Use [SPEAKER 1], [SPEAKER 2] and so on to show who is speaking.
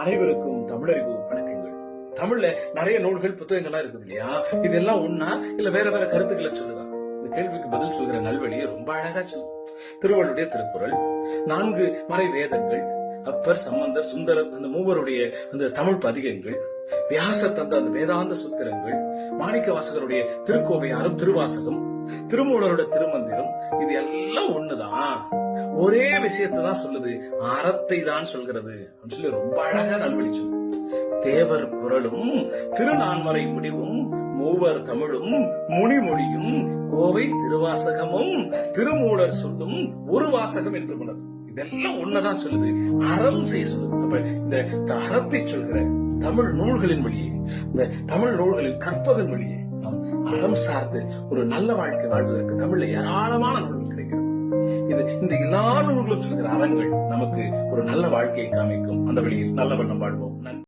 [SPEAKER 1] அனைவருக்கும் தமிழறிவு வணக்கங்கள். தமிழ்ல நிறைய நூல்கள் புத்தகங்கள்லாம் இருக்குது இல்லையா? இதெல்லாம் ஒன்னா இல்ல வேற வேற கருத்துக்களை சொல்லுதா? இந்த கேள்விக்கு பதில் சொல்கிற நல்வழியை ரொம்ப அழகா சொல்லும் திருவள்ளுடைய திருக்குறள் நான்கு மறை வேதங்கள் அப்பர் சம்பந்தர் சுந்தரர் அந்த மூவருடைய அந்த தமிழ் பதிகங்கள் வியாசர் தந்த அந்த வேதாந்த சூத்திரங்கள் மாணிக்க வாசகருடைய திருக்கோவையாரும் திருவாசகம் திருமூலரோட திருமந்திரம் இது எல்லாம் ஒண்ணுதான். ஒரே விஷயத்தை தான் சொல்லுது. அறத்தை தான் சொல்கிறது. அப்படின்னு சொல்லி ரொம்ப அழகா நல்வழி தேவர் குரலும் திருநான்மறை முடிவும் மூவர் தமிழும் முனிமொழியும் கோவை திருவாசகமும் திருமூலர் சொல்லும் ஒரு வாசகம் என்று உணர் இதெல்லாம் ஒன்னதான் சொல்லுது. அறம் செய்ய சொல்லுது. அப்ப இந்த அறத்தை சொல்கிற தமிழ் நூல்களின் வழியே இந்த தமிழ் நூல்களில் கற்பதன் வழியே நாம் அறம் சார்ந்து ஒரு நல்ல வாழ்க்கை வாழ்வதற்கு தமிழ்ல ஏராளமான நூல்கள் இது இந்த எல்லா நூல்களும் சொல்கிற அறங்கள் நமக்கு ஒரு நல்ல வாழ்க்கையை காமிக்கும். அந்த வழியில் நல்ல வண்ணம் வாழ்வோம். நன்றி.